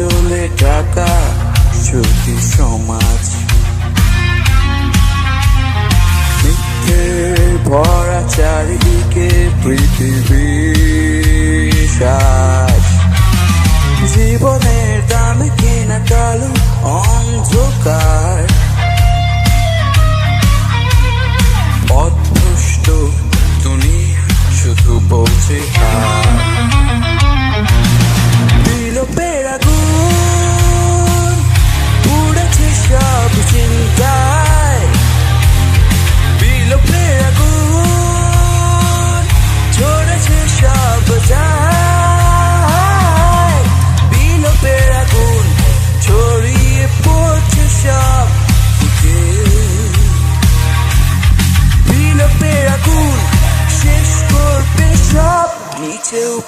আসলে টাকা যদি সমাজ ভরা চারিদিকে পৃথিবী। seu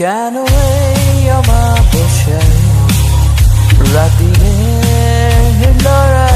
Scan away your marble shell Right the air, Laura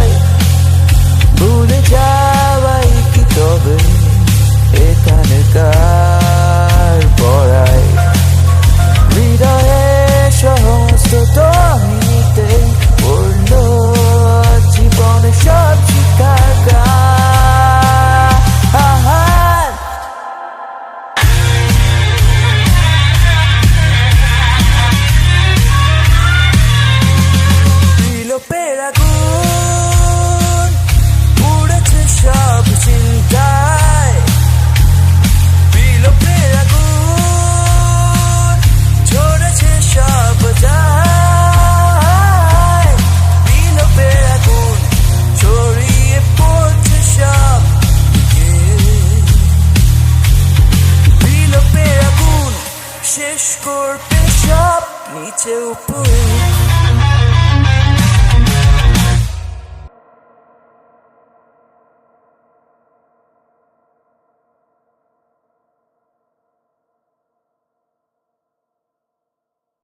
Need to blue.